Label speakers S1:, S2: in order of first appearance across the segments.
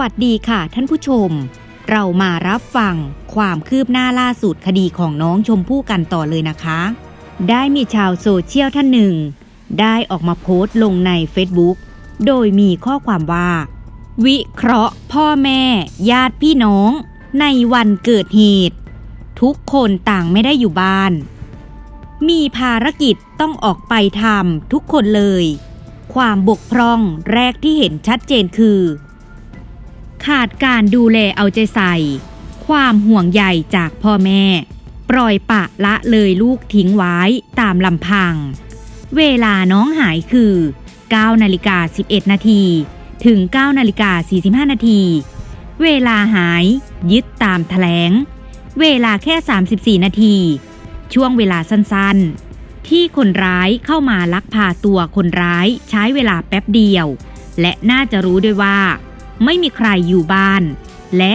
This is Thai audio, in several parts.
S1: สวัสดีค่ะท่านผู้ชม เรามารับฟังความคืบหน้าล่าสุดคดีของน้องชมพู่กันต่อเลยนะคะ ได้มีชาวโซเชียลท่านหนึ่ง ได้ออกมาโพสต์ลงใน Facebook โดยมีข้อความว่า วิเคราะห์ พ่อแม่ ญาติพี่น้อง ในวันเกิดเหตุ ทุกคนต่างไม่ได้อยู่บ้าน มีภารกิจต้องออกไปทำทุกคนเลย ความบกพร่องแรกที่เห็นชัดเจนคือ ขาดการดูแลเอาใจใส่ ความห่วงใยจากพ่อแม่ ปล่อยปะละเลยลูกทิ้งไว้ตามลำพัง เวลาน้องหายคือ 9นาฬิกา11 นาทีถึง 9นาฬิกา45 นาที เวลาหาย ยึดตามแถลง เวลาแค่ 34 นาที ช่วงเวลาสั้นๆ ที่คนร้ายเข้ามาลักพาตัวคนร้ายใช้เวลาแป๊บเดียว และน่าจะรู้ด้วยว่า ไม่มีใครอยู่บ้าน และ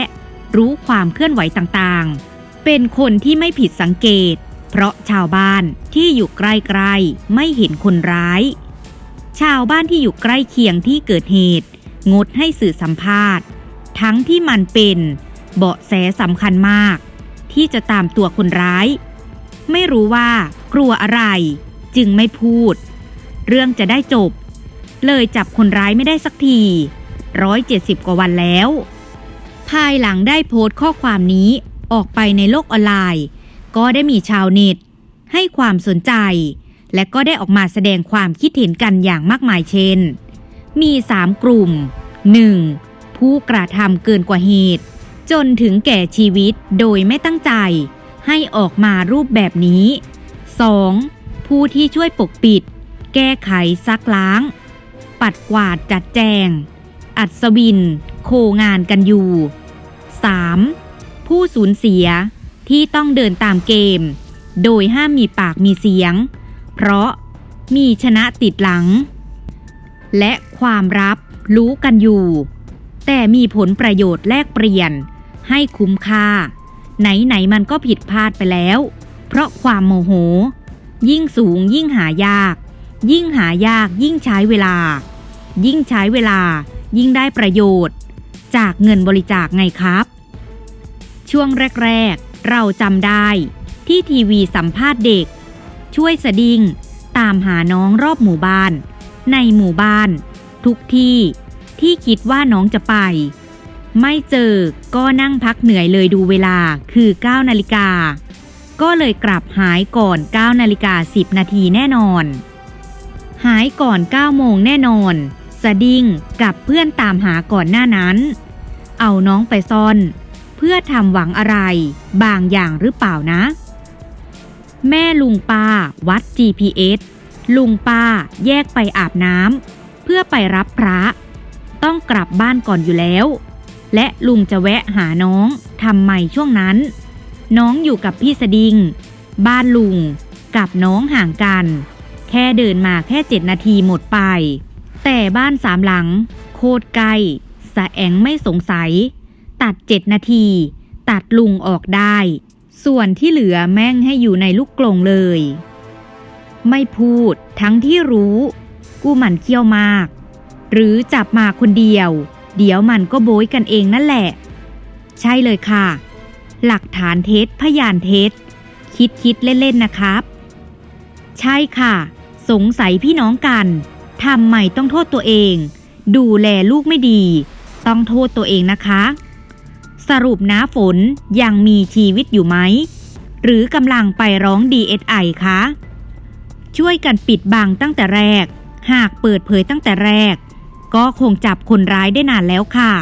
S1: รู้ความเคลื่อนไหวต่างๆ เป็นคนที่ไม่ผิดสังเกต เพราะชาวบ้านที่อยู่ใกล้ๆไม่เห็นคนร้าย ชาวบ้านที่อยู่ใกล้เคียงที่เกิดเหตุ งดให้สื่อสัมภาษณ์ ทั้งที่มันเป็นเบาะแสสำคัญมาก ที่จะตามตัวคนร้าย ไม่รู้ว่ากลัวอะไร จึงไม่พูด เรื่องจะได้จบ เลยจับคนร้ายไม่ได้สักที ร้อยเจ็ดสิบกว่าวันแล้ว ภายหลังได้โพสต์ข้อความนี้ออกไปในโลกออนไลน์ ก็ได้มีชาวเน็ต ให้ความสนใจ และก็ได้ออกมาแสดงความคิดเห็นกันอย่างมากมายเช่น มี 3 กลุ่ม 1. ผู้กระทำเกินกว่าเหตุ จนถึงแก่ชีวิตโดยไม่ตั้งใจ ให้ออกมารูปแบบนี้ 2. ผู้ที่ช่วยปกปิด แก้ไขซักล้าง ปัดกวาดจัดแจง อัศวิน โคงานกันอยู่ 3. ผู้สูญเสียที่ต้องเดินตามเกม โดยห้ามมีปากมีเสียง เพราะมีชนะติดหลัง และความรับรู้กันอยู่ แต่มีผลประโยชน์แลกเปลี่ยนให้คุ้มค่า ไหนไหนๆมันก็ผิดพลาดไปแล้ว เพราะความโมโห ยิ่งสูงยิ่งหายาก ยิ่งหายากยิ่งใช้เวลา ยิ่งใช้เวลา ยิ่งได้ประโยชน์ จากเงินบริจาคไงครับ ช่วงแรก ๆ เราจำได้ที่ทีวีสัมภาษณ์เด็ก ช่วยสดิงตามหาน้องรอบหมู่บ้าน ในหมู่บ้าน ทุกที่ที่คิดว่าน้องจะไป ไม่เจอก็นั่งพักเหนื่อยเลยดูเวลาคือ 9 นาฬิกา ก็เลยกลับหายก่อน 9 นาฬิกา 10 นาทีแน่นอน หายก่อน 9 โมงแน่นอน สดิ้งกับเพื่อนตามหาก่อนหน้านั้น เอาน้องไปซ่อน เพื่อทำหวังอะไร บางอย่างหรือเปล่านะ แม่ลุงป้าวัด GPS ลุงป้าแยกไปอาบน้ำเพื่อไปรับพระ ต้องกลับบ้านก่อนอยู่แล้ว และลุงจะแวะหาน้องทำไมช่วงนั้น น้องอยู่กับพี่สดิง บ้านลุงกับน้องห่างกัน แค่เดินมาแค่เจ็ดนาทีหมดไป แต่บ้านสามหลัง โคตรไกลสะแองไม่สงสัย ตัดเจ็ดนาที ตัดลุงออกได้ ส่วนที่เหลือแม่งให้อยู่ในลูกกลงเลย ไม่พูดทั้งที่รู้ กูหมันเคี้ยวมาก หรือจับมาคนเดียว เดี๋ยวมันก็โบยกันเองนั่นแหละ ใช่เลยค่ะ หลักฐานเท็จพยานเท็จคิดคิดเล่น ๆ นะครับ ใช่ค่ะ สงสัยพี่น้องกัน ทำไมต้องโทษตัวเอง ดูแลลูกไม่ดี ต้องโทษตัวเองนะคะ สรุปนะฝนยังมีชีวิตอยู่ไหม หรือกำลังไปร้อง DSI คะ ช่วยกันปิดบังตั้งแต่แรก หากเปิดเผยตั้งแต่แรก ก็คงจับคนร้ายได้นานแล้วค่ะ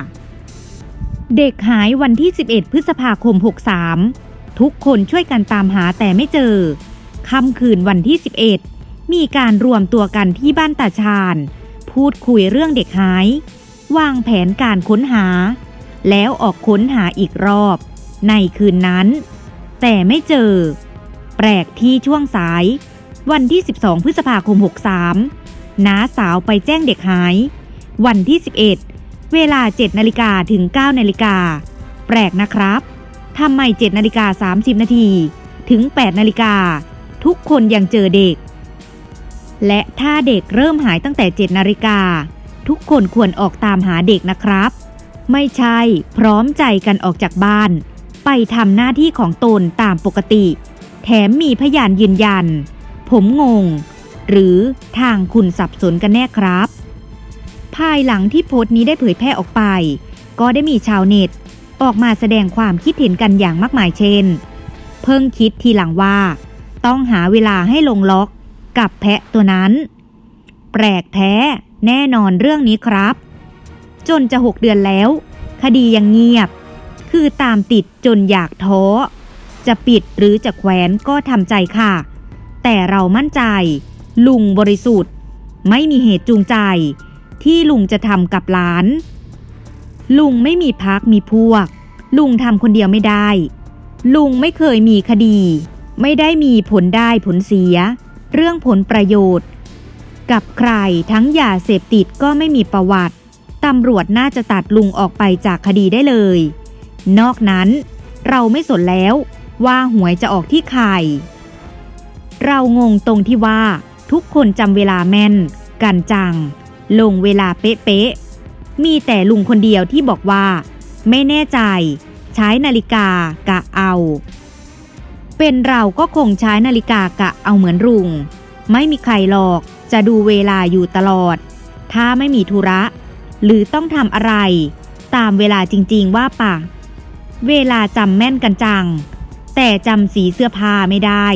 S1: เด็กหายวันที่ 11 พฤษภาคม 63 ทุกคนช่วยกันตามหาแต่ไม่เจอค่ำคืนวันที่ 11 มีการรวมตัวกันที่บ้านตาชาญ พูดคุยเรื่องเด็กหาย วางแผนการค้นหา แล้วออกค้นหาอีกรอบ ในคืนนั้น แต่ไม่เจอ แปลกที่ช่วงสาย วันที่ 12 พฤษภาคม 63น้าสาวไปแจ้งเด็กหาย วันที่ 11 เวลา 7 นาฬิกาถึง 9 นาฬิกา แปลกนะครับทำไม 7 นาฬิกา 30 นาที ถึง 8 นาฬิกา ทุกคนยังเจอเด็ก และถ้าเด็กเริ่มหายตั้งแต่ 7 นาฬิกา ทุกคนควรออกตามหาเด็กนะครับ ไม่ใช่พร้อมใจกันออกจากบ้าน ไปทำหน้าที่ของตนตามปกติ แถมมีพยานยืนยัน ผมงง หรือทางคุณสับสนกันแน่ครับ ภายหลังที่โพสต์นี้ได้เผยแพร่ออกไป ก็ได้มีชาวเน็ต ออกมาแสดงความคิดเห็นกันอย่างมากมายเช่น เพิ่งคิดทีหลังว่า ต้องหาเวลาให้ลงล็อก กับแพะตัวนั้น แปลกแท้แน่นอนเรื่องนี้ครับ จนจะหกเดือนแล้ว คดียังเงียบ คือตามติดจนอยากท้อ จะปิดหรือจะแขวนก็ทำใจค่ะ แต่เรามั่นใจ ลุงบริสุทธิ์ ไม่มีเหตุจูงใจ ที่ลุงจะทำกับหลาน ลุงไม่มีพักมีพวก ลุงทำคนเดียวไม่ได้ ลุงไม่เคยมีคดี ไม่ได้มีผลได้ผลเสีย เรื่องผลประโยชน์ กับใครทั้งยาเสพติดก็ไม่มีประวัติตำรวจน่าจะตัดลุงออกไปจากคดีได้เลย นอกนั้น เราไม่สนแล้วว่าหวยจะออกที่ใคร เรางงตรงที่ว่าทุกคนจำเวลาแม่น กันจัง ลงเวลาเป๊ะๆ มีแต่ลุงคนเดียวที่บอกว่า ไม่แน่ใจ ใช้นาฬิกากะเอา เป็นเราก็คงใช้นาฬิกากะเอาเหมือนลุง ไม่มีใครหรอกจะดูเวลาอยู่ตลอด ถ้าไม่มีธุระ หรือต้องทำอะไร ตามเวลาจริงๆว่าปะ เวลาจำแม่นกันจัง แต่จำสีเสื้อผ้าไม่ได้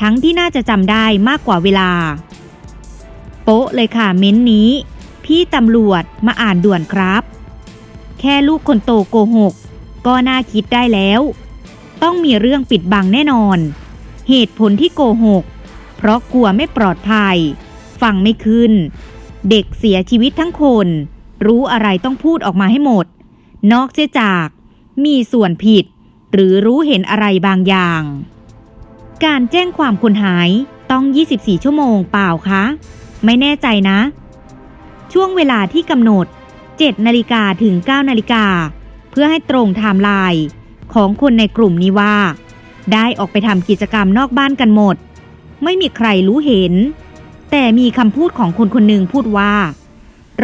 S1: ทั้งที่น่าจะจำได้มากกว่าเวลา โป๊ะเลยค่ะเม้นนี้ พี่ตำรวจมาอ่านด่วนครับ แค่ลูกคนโตโกหก ก็น่าคิดได้แล้ว ต้องมีเรื่องปิดบังแน่นอน เหตุผลที่โกหก เพราะกลัวไม่ปลอดภัย ฟังไม่ขึ้น เด็กเสียชีวิตทั้งคน รู้อะไรต้องพูดออกมาให้หมด นอกเสียจาก มีส่วนผิด หรือรู้เห็นอะไรบางอย่าง การแจ้งความคนหายต้อง 24 ชั่วโมงเปล่าคะ ไม่แน่ใจนะ ช่วงเวลาที่กำหนด 7 นาฬิกาถึง 9 นาฬิกา เพื่อให้ตรงไทม์ไลน์ ของคนในกลุ่มนี้ว่า ได้ออกไปทำกิจกรรมนอกบ้านกันหมด ไม่มีใครรู้เห็น แต่มีคำพูดของคนคนหนึ่งพูดว่า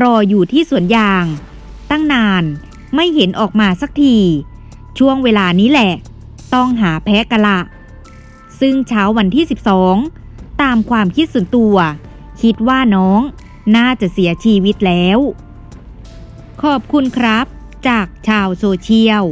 S1: รออยู่ที่สวนยาง ตั้งนานไม่เห็นออกมาสักที ช่วงเวลานี้แหละ ต้องหาแพ้กะละ ซึ่งเช้าวันที่ 12 ตามความคิดส่วนตัว คิดว่าน้องน่าจะเสียชีวิตแล้ว ขอบคุณครับ จากชาวโซเชียล